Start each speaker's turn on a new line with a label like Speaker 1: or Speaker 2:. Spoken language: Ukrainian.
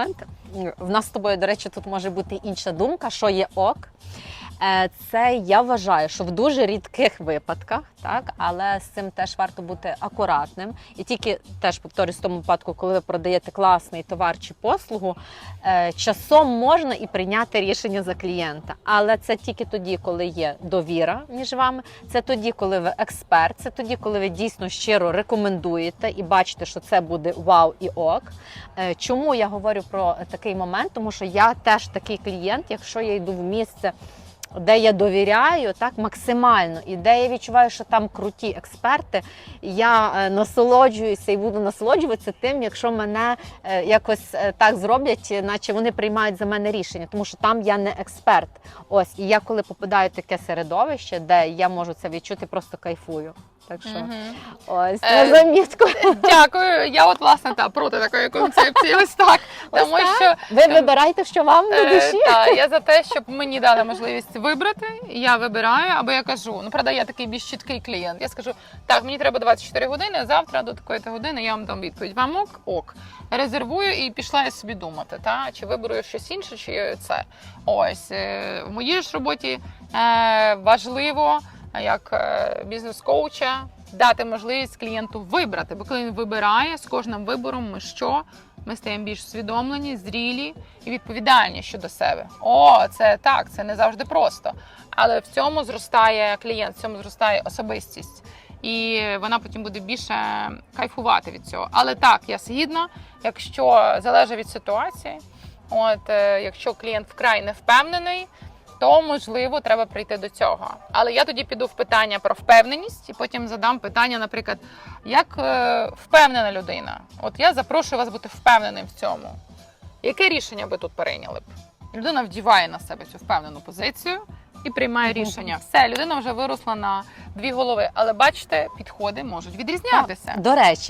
Speaker 1: момент. В нас з тобою, до речі, тут може бути інша думка, що є ок. Е, Це я вважаю, що в дуже рідких випадках, так, але з цим теж варто бути акуратним. І тільки теж повторюсь, в тому випадку, коли ви продаєте класний товар чи послугу, е, часом можна і прийняти рішення за клієнта. Але це тільки тоді, коли є довіра між вами. Це тоді, коли ви експерт, це тоді, коли ви дійсно щиро рекомендуєте і бачите, що це буде вау і ок. Е, Чому я говорю про такий момент? Тому що я теж такий клієнт, якщо я йду в місце. Де я довіряю так максимально, і де я відчуваю, що там круті експерти, я е, насолоджуюся і буду насолоджуватися тим, якщо мене е, якось е, так зроблять, наче вони приймають за мене рішення, тому що там я не експерт. Ось і я коли попадаю в таке середовище, де я можу це відчути, просто кайфую. Так що
Speaker 2: Мгм.
Speaker 1: ось
Speaker 2: Е,
Speaker 1: на замітку.
Speaker 2: Дякую. Я от власне та проти такої концепції. Ось так.
Speaker 1: Ось
Speaker 2: Тому
Speaker 1: так.
Speaker 2: що
Speaker 1: Ви вибирайте, що вам до
Speaker 2: Е,
Speaker 1: душі.
Speaker 2: та, я за те, щоб мені дали можливість вибрати. Я вибираю, або я кажу, ну правда, я такий більш чіткий клієнт. Я скажу, так, мені треба 24 години, завтра до такої то години я вам дам відповідь. Вам ок, ок. Резервую і пішла я собі думати, та чи виберу я щось інше, чи це. Ось е, в моїй ж роботі е, важливо, як е, бізнес-коуча, дати можливість клієнту вибрати. Бо він вибирає з кожним вибором, ми що? Ми стаємо більш усвідомлені, зрілі і відповідальні щодо себе. О, це так, це не завжди просто. Але в цьому зростає клієнт, в цьому зростає особистість. І вона потім буде більше кайфувати від цього. Але так, я згідна, якщо залежить від ситуації, от е, якщо клієнт вкрай не впевнений, то можливо треба прийти до цього. Але я тоді піду в питання про впевненість, і потім задам питання, наприклад, як е, впевнена людина? От я запрошую вас бути впевненим в цьому. Яке рішення ви тут прийняли б? Людина вдіває на себе цю впевнену позицію і приймає рішення. Все, людина вже виросла на дві голови, але бачите, підходи можуть відрізнятися.
Speaker 1: До речі,